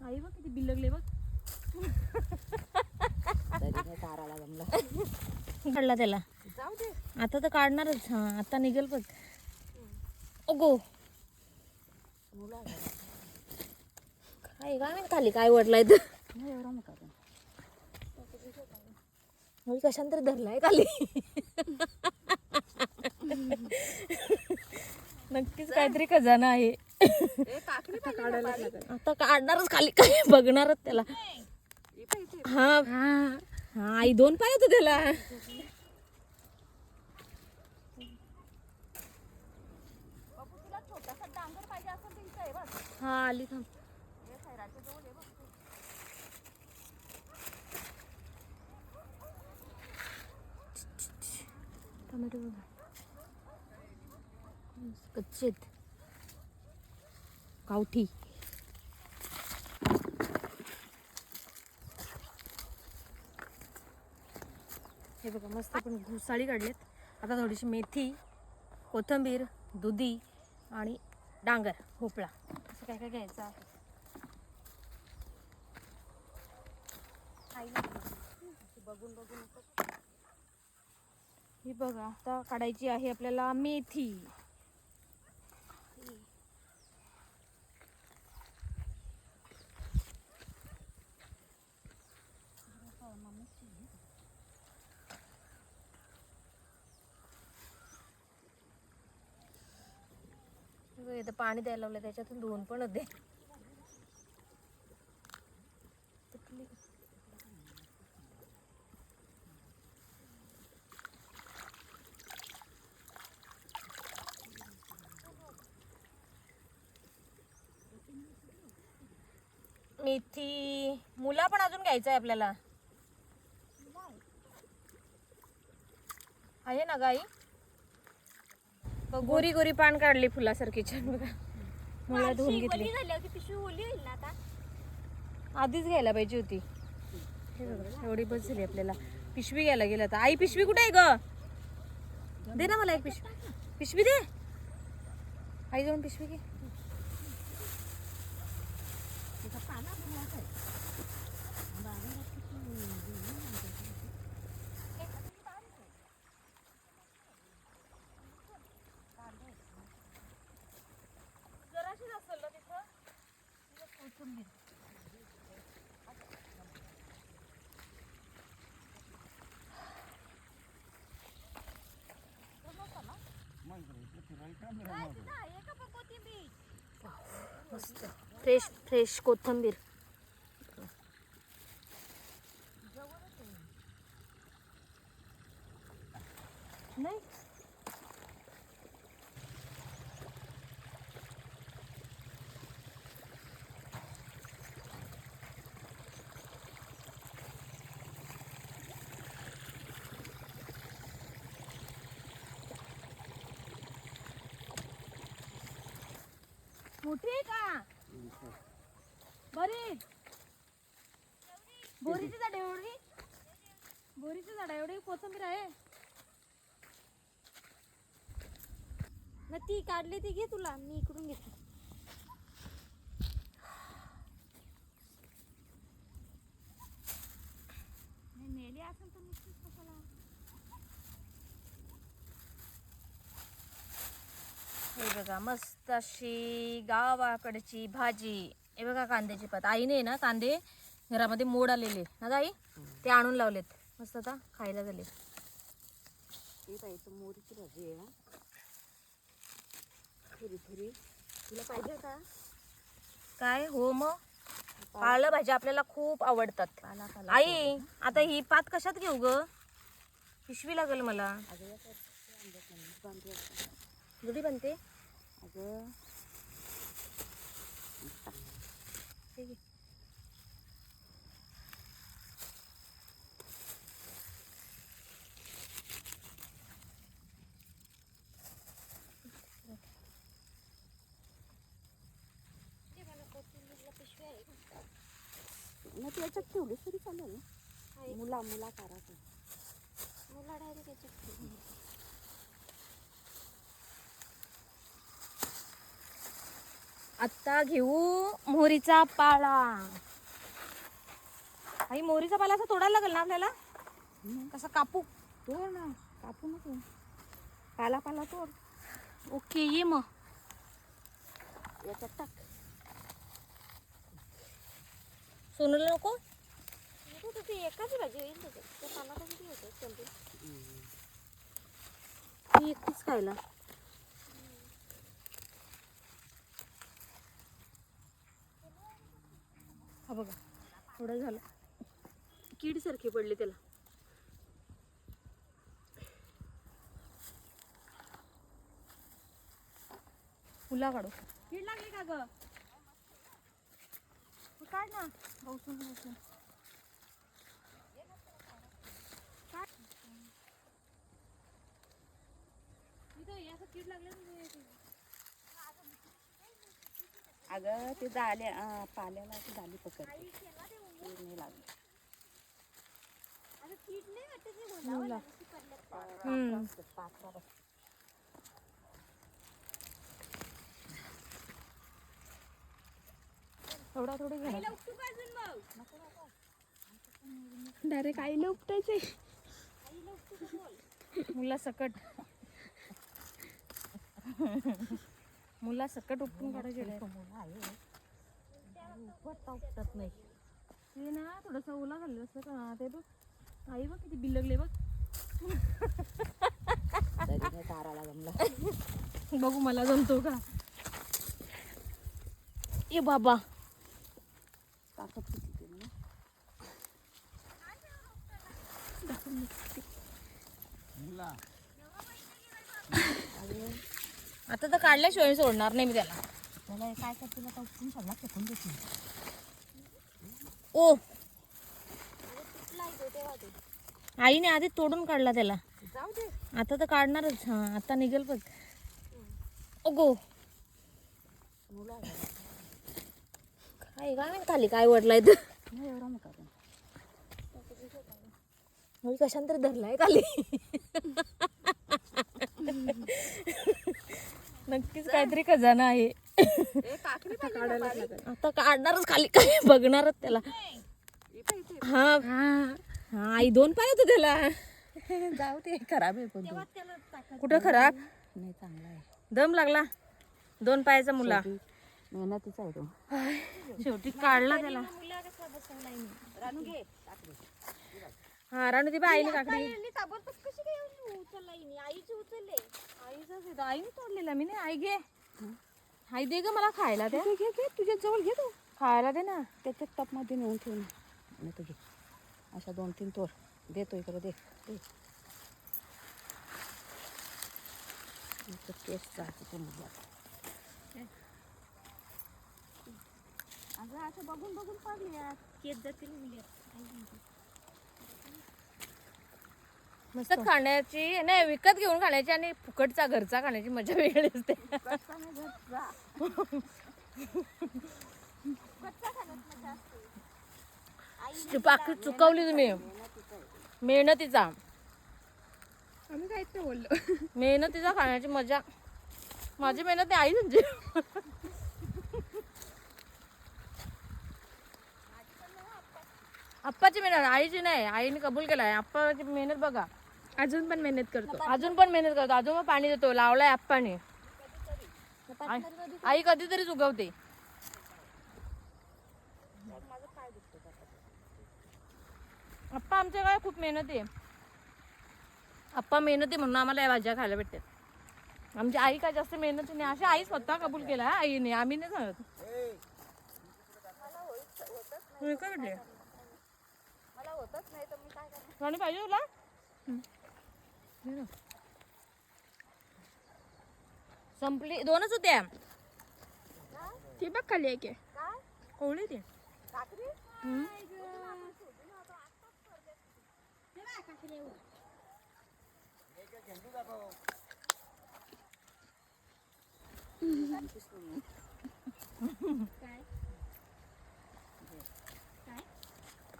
आई बघ किती बिलगले बघ. ताराला जमला. काढला त्याला. जाऊ दे. आता तर काढणारच. हा आता निघेल बघ. मुला काय काय माहीत खाली काय वडलाय तर. एवढा मोठा पण. मी कशाने तरी धरलाय खाली. नक्कीच काहीतरी खजाना आहे. बारीक? आता काढणारच खाली काय बघणारच त्याला. ही. हा हा हा आई दोन पाय होते त्याला. तुला छोटासा डांगर पाहिजे असेल तर इथं आहे बघ. हा आली थांब हे खैराच्या जवळ आहे बघ तू. टोमॅटो बघा कच्चेत गावठी. हे बघा मस्त आपण घुसाळी काढलेत. आता थोडीशी मेथी कोथिंबीर दुधी आणि डांगर भोपळा. असं काय काय घ्यायचं आहे? बघून बघून. ही बघा आता काढायची आहे आपल्याला मेथी हे बघ, इथं पाणी द्यायला लावलं त्याच्यातून धुवून पण होते. मेथी मुला पण अजून घ्यायचं आहे आपल्याला. आहे ना गाई? गोरी गोरी पान काढली फुलासारखी छान बघा. मुला धुवून घेतली. आता? आधीच घ्यायला पाहिजे होती. हे बघा, एवढी बस झाली आपल्याला. पिशवी घ्यायला गेलं तर आई पिशवी कुठे आहे ग? दे ना मला एक पिशवी. पिशवी दे. आई जाऊन पिशवी घे. जराशीच असेल ना तिथं मस्त फ्रेश फ्रेश कोथंबीर नाही मोठी आहे का? बरी. बोरीची झाड एवढी? बोरीची झाड एवढी? कोथंबीर आहे. ना ती काढली ती घे तुला मी इकडून घेते. मेली असेल तर नुसतीच कशाला? बघा मस्त अशी गावाकडची भाजी. हे बघा कांद्याची पात. आईने ना कांदे घरामध्ये मोड आलेले. ना ग आई ते आणून लावलेत. मस्त आता खायला झाले. मोरीची भाजी आहे तुला पाहिजे का? काय? हो मग. पाळलं भाज्या आपल्याला खूप आवडतात. आई आता ही पात कशात घेऊ ग? पिशवी लागेल मला. जुडी बनते? अगं. हे घे. मग ती याच्यात ठेवली तरी चालेल ना? मुला मुला काराचं मुला डायरेक्ट याच्यात ठेव. आत्ता घेऊ मोहरीचा पाला. आई मोहरीचा पाला असा तोडायला लागेल ना आपल्याला? कसा कापू? तोड ना. कापू नको. पाला पाला तोड. ओके ये मग. याच्यात टाक. सोनूला नको? एकाच भाजी येईल त्या पानाचा किती होतं? एकटीच खायला. हा बघा थोडं झालं. कीडसारखी पडली त्याला. फुला काढू. कीड लागली का ग? मग काढ ना. गौसून गौसून कीड लागले अगं ते जाल्या अं, पाल्याला अशी कीड नाही लागली थोडी घरा डायरेक्ट आईला उपटायचे मुला सकट. मुला सकट उपटून काढायचे रे. उपटता उपटत नाही. ते ना थोडंसं ओला घाललं असतं का? ते बघ. आई बघ किती बिल्लगले बघ. ताराला जमला. बघू मला जमतो का? ए बाबा. ताकद किती ना? आता तर काढल्याशिवाय सोडणार नाही मी त्याला. त्याला काय करतील आता उपटून सगळा फेकून देतील ओ. आईने आधी तोडून काढला त्याला. जाऊ दे. आता तर काढणारच हा आता निघेल बघ. ओगो काय काय माहीत खाली काय वडलाय तर नाही एवढा नका कशांतरी धरलाय खाली. नक्कीच काहीतरी खजाना आहे. आता काढणारच खाली काय बघणारच त्याला. हा. हा आई दोन पाय होते त्याला. जाऊ दे खराब आहे पण तो. कुठं खराब? नाही चांगला आहे. दम लागला. दोन पायाचा मुला. शेवटी मेहनतीचा आहे तो. शेवटी काढला त्याला. रानू घे. काकडी. हा राणू ती आईने काकडी कशी काय उचलला? आईची उचलले. तो. आईने तोडलेला मी नाही आई घे. आई दे ग मला खायला दे घे घे तुझ्या जवळ घे तू. खायला दे ना. त्याच्या टपमध्ये नेऊन ठेव ना. आणि तू घे. अशा दोन तीन तोर देतो इकडे दे. केस जायचं ते मुली आता. अगं असं बघून बघून पडली यार. केस जातील मुली मस्त. खाण्याची नाही विकत घेऊन खाण्याची आणि फुकटचा घरचा खाण्याची मजा वेगळी असते. बाकी चुकवली तुम्ही. मेहनतीचा. आम्ही काहीच नाही बोललो? मेहनतीचा खाण्याची मजा. माझी मेहनत नाही आई म्हणजे. आप्पाची मेहनत आईची नाही आईने कबूल केलाय. आप्पाची मेहनत बघा. अजून पण मेहनत करतो. अजून पण मेहनत करतो. अजून पण पाणी देतो. लावलाय आप्पाने. आई- आई कधीतरी चुकवते आप्पा आमच्या काय खूप मेहनत आहे. आप्पा मेहनती म्हणून आम्हाला या भाज्या खायला भेटतात. आमची आई काय जास्त मेहनत नाही. अशी आई स्वतः कबूल केला हा आईने आम्ही नाही सांगत. होय का भेटले मला होतच नाही तर मी काय पाहिजे तुला. संपली. दोनच होत्या. ती बघ खाली आहे की. कोवळी ते.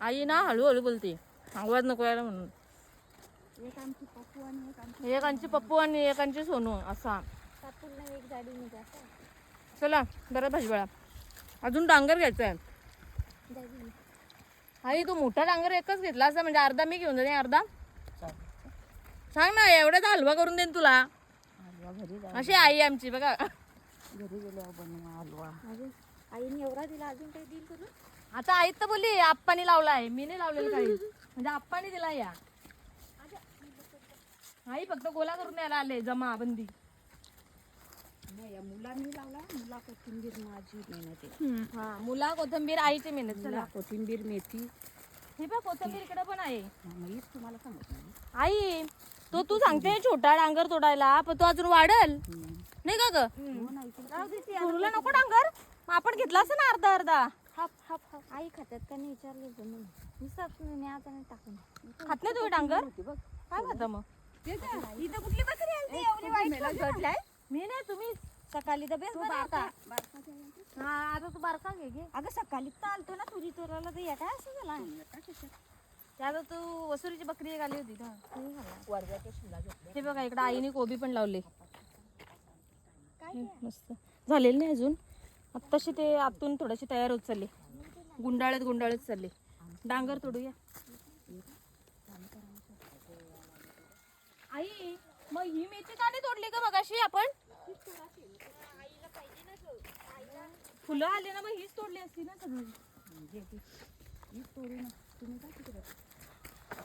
आई ना हळूहळू बोलते. आवाज नको यायला म्हणून. एक आमची पप्पू आणि एक आमची एकांची पप्पू आणि एकांची सोनू असा. कापूरला एक गाडी असं चला बरं भाजीपाला. अजून डांगर घ्यायचं आहे. आई तू मोठा डांगर एकच घेतला असता म्हणजे अर्धा मी घेऊन जाते अर्धा? सांग ना एवढ्याचा हलवा करून देईन तुला. हलवा घरी जाऊ अशी आई आमची बघा. घरी हलवा. आईने एवढा दिला अजून काही देईल तुला? आता आई तर बोलली आप्पानी लावला आहे. मी नाही लावलेलं काही. म्हणजे आप्पानी दिला या. आई फक्त गोला करून द्यायला आले जमा बंदी नाही या मुलांनी लावला. मुला कोथिंबीर माझी मेहनत आहे. हा मुला कोथंबीर आईची मेहनत मुला चला. कोथिंबीर मेथी. हे बघ कोथंबीर इकडे पण आहे. हा, मग हीच तुम्हाला सांगत नाही आई तो तू सांगते छोटा डांगर तोडायला पण तो अजून वाढल. हम्म. नाही का ग? हो ना इकडे तुला नको डांगर. मग आपण घेतला असं ना अर्धा अर्धा. हाप हाप हाप आई खात्यात का नाही विचारलं मी मी आता नाही टाकून. खात नाही तुम्ही डांगर? होती बघ. काय खाता मग? इथं कुठली बकरी आली एवढी वाईट मी नाही तुम्ही सकाळी तर बेस होता. हा आता तू बारका घे घे. अगं सकाळी तर आलतो ना तुरी तोराला तर या काय असं झाला त्यात तू वसुरीची बकरी एक आली होती हे बघा इकडे आईने कोबी पण लावले. मस्त. झालेलं नाही अजून. आत्ताशी ते आतून थोडीशी तयार होत चालली. गुंडाळत गुंडाळत चालली. डांगर तोडूया आई मग ही मेथी का नाही तोडली का मगाशी आपण? फुलं आले ना मग हीच तोडली असती ना सगळी.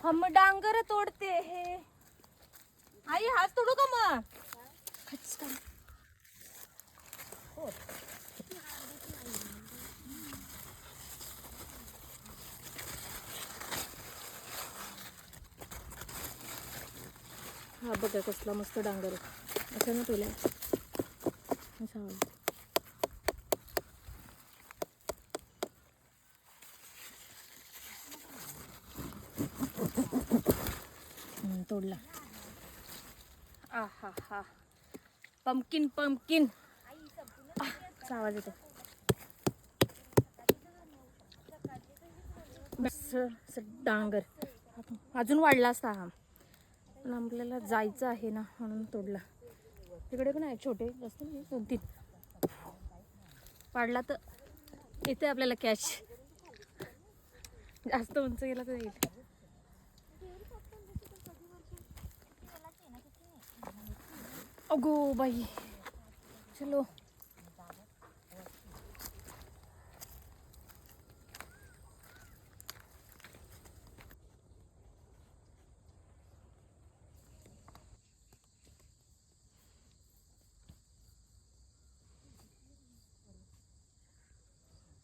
हम डांगर तोडते हे. आई हाच तोडू का मग? हो बघा कसला मस्त डांगर आहे. असं ना तुला असा तोडला. आ हा हा पंपकिन पंपकिन आवाज येतो. बस डांगर. अजून वाढला असता हा. पण आपल्याला जायचं आहे ना म्हणून तोडला. तिकडे पण आहे छोटे जास्त नाही दोन तीन. पाडला तर येते आपल्याला कॅश जास्त उंच गेला तर येईल. अगो बाई चलो.